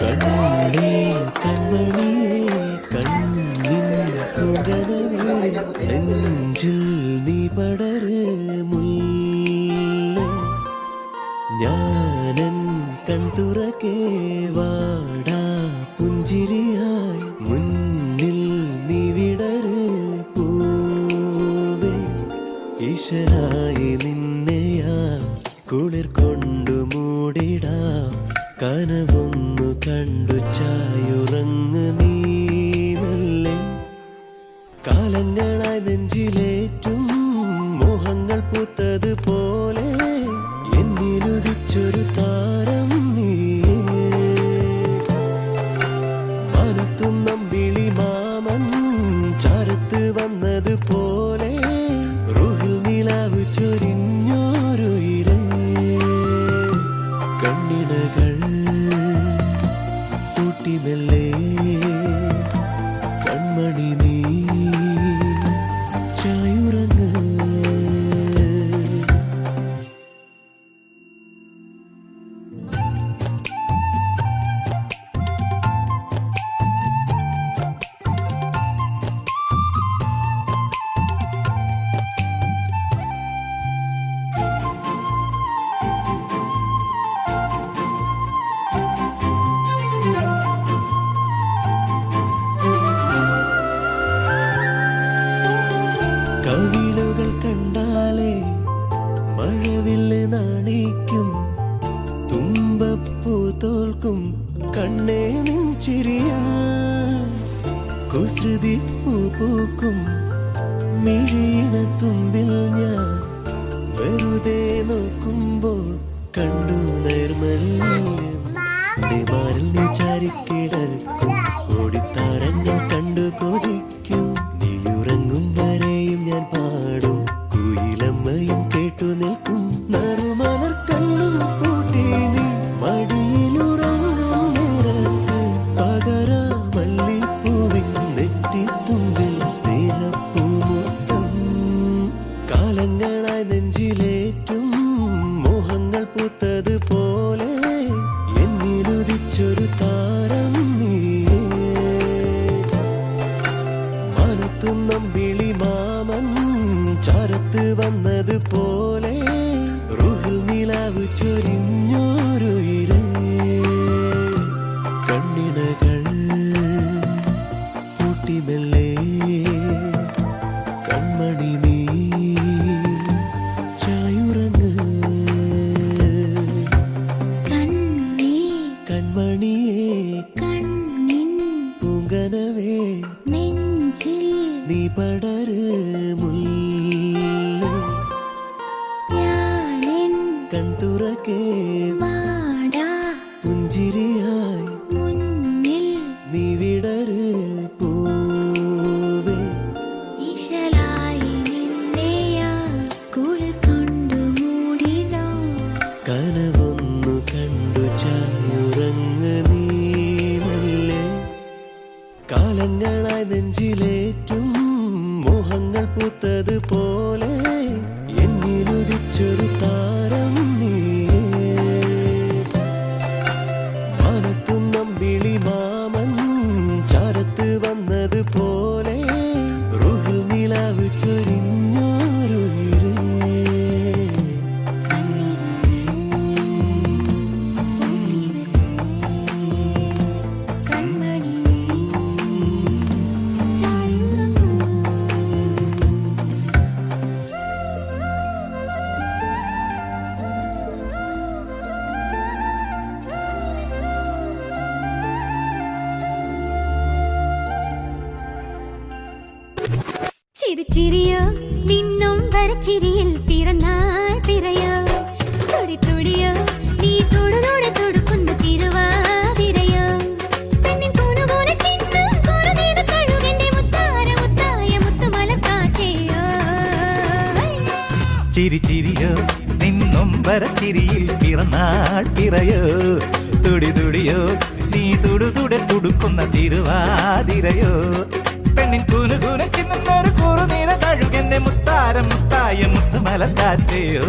കണ്ണേ കൺമണിയേ കണ്ണിൻ പുകവേ നെഞ്ചിൽ നീ മുല്ല. കനവൊന്നു കണ്ടു ചായുറങ്ങ് നീനല്ലേ? കാലങ്ങളായി നെഞ്ചിലേറ്റും മോഹങ്ങൾ പൂത്തത് പോലെ എന്നിലുദിച്ചൊരു താരം നീ മനത്തും നമ്പിളി മാമൻ ചാരത്ത് വന്നത് പോലെ காதலே கண்மணி நீ തോൽക്കും കണ്ണേ നിൻചിരിയും കുസൃതി പൂ പൂക്കും മിഴീണ തുമ്പിൽ ഞാൻ വെറുതെ നോക്കുമ്പോൾ കണ്ടു നൈർമല്യം. മാറിൽ നീ ചാരിക്കിടക്കും ചാരത്ത് വന്നത് പോലെ റുഹിൽ നിലാവ് ചൊരിഞ്ഞോരു ചിരിച്ചിരിയോ നിന്നും വരച്ചിരിയിൽ പിറന്നാൾ പിറയോ? തുടി തുടിയോ? നീ തൊടുതോടെ തൊടുക്കുന്ന തിരുവാതിരയോ? പെണ്ണിൻ കൂനുകൂനെ ചിന്നം കുറുനീത കഴുകന്റെ മുത്താര മുത്തായ മുത്തുമല ചിരി ചിരിയോ? നിന്നും വരച്ചിരിയിൽ പിറന്നാൾ പിറയോ? തുടി തുടിയോ? നീ തുടുതുടെ തുടുക്കുന്ന തിരുവാതിരയോ? പെണ്ണിൻ കൂന കൂന ചിന്നൊരു കുറുനീര തഴുകന്റെ മുത്താരം മുത്തായ മുത്തുമല കാറ്റയോ